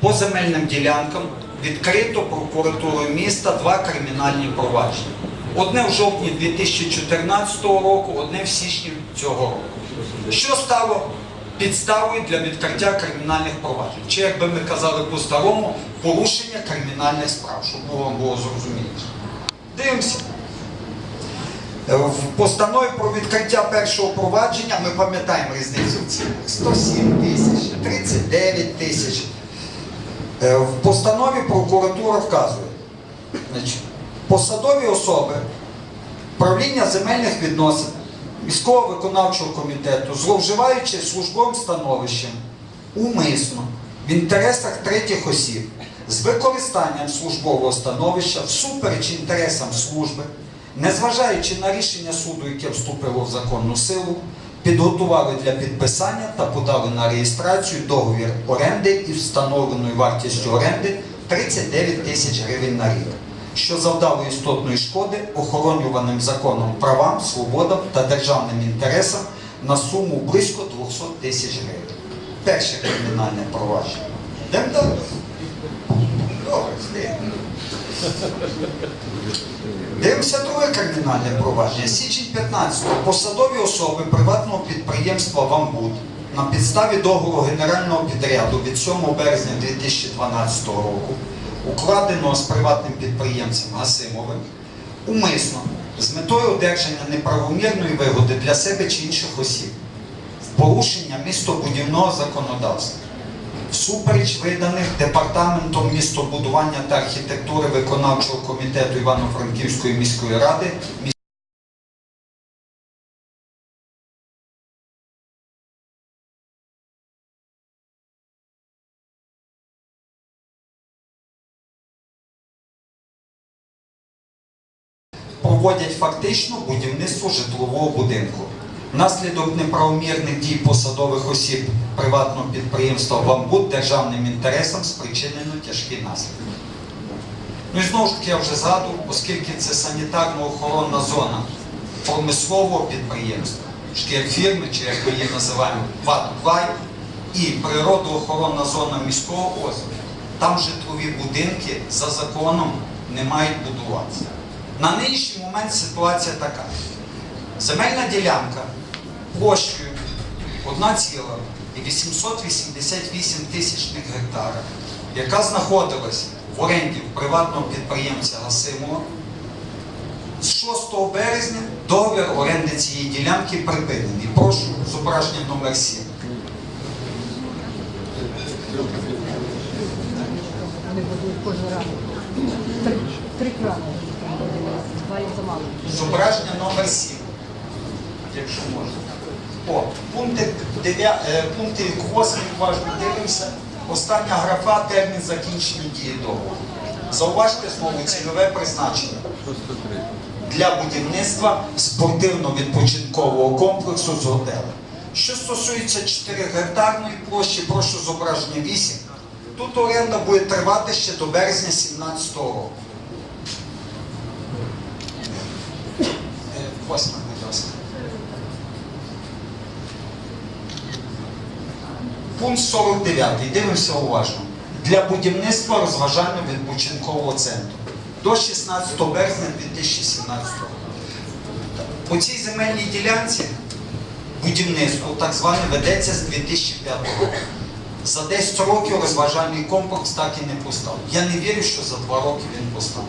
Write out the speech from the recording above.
по земельним ділянкам відкрито прокуратурою міста два кримінальні провадження. Одне в жовтні 2014 року, одне в січні цього року. Що стало підставою для відкриття кримінальних проваджень? Чи, як би ми казали по-старому, порушення кримінальних справ, щоб вам було зрозуміліше. Дивимося. Е, В постанові про відкриття першого провадження ми пам'ятаємо різницю в цінах. 107 тисяч, 39 тисяч. Е, В постанові прокуратура вказує, посадові особи правління земельних відносин міського виконавчого комітету, зловживаючи службовим становищем, умисно в інтересах третіх осіб з використанням службового становища всупереч інтересам служби, незважаючи на рішення суду, яке вступило в законну силу, підготували для підписання та подали на реєстрацію договір оренди із встановленою вартістю оренди 39 тисяч гривень на рік, що завдало істотної шкоди охоронюваним законом правам, свободам та державним інтересам на суму близько 200 тисяч гривень. Перше кримінальне провадження. Йдемо далі. Добре, слідно. Дивимося друге кримінальне провадження. Січень 15-го. Посадові особи приватного підприємства «Вамбуд» на підставі договору генерального підряду від 7 березня 2012 року, укладеного з приватним підприємцем Гасимовим, умисно з метою одержання неправомірної вигоди для себе чи інших осіб, порушення містобудівного законодавства всупереч виданих департаментом містобудування та архітектури виконавчого комітету Івано-Франківської міської ради проводять фактично будівництво житлового будинку. Внаслідок неправомірних дій посадових осіб приватного підприємства «Бамбут» державним інтересам спричинено тяжкі наслідки. Ну і знову ж таки я вже згадував, оскільки це санітарно-охоронна зона промислового підприємства, шкірфірми, чи як ми її називаємо ВАТ-2, і природоохоронна зона міського озера, там житлові будинки за законом не мають будуватися. На нинішній момент ситуація така. Земельна ділянка площею 1,888 тисячних гектара, яка знаходилась в оренді приватного підприємця Гасимова, з 6 березня договір оренди цієї ділянки припинений. Прошу зображення номер 7. Вони будуть кожен ранок. Три, три крани. Два їх замало. Зображення номер 7, якщо можна. О, пункти, 9, е, пункти 8 уважно дивимося. Остання графа термін закінчення дії договору. Зауважте слово цільове призначення для будівництва спортивно-відпочинкового комплексу з готелем. Що стосується 4 гектарної площі, прошу зображення 8. Тут оренда буде тривати ще до березня 2017 року. Е, Пункт 49. Дивимося уважно. Для будівництва розважально-відпочинкового центру до 16 березня 2017 року. По цій земельній ділянці будівництво так зване ведеться з 2005 року. За 10 років розважальний комплекс так і не постав. Я не вірю, що за 2 роки він постав.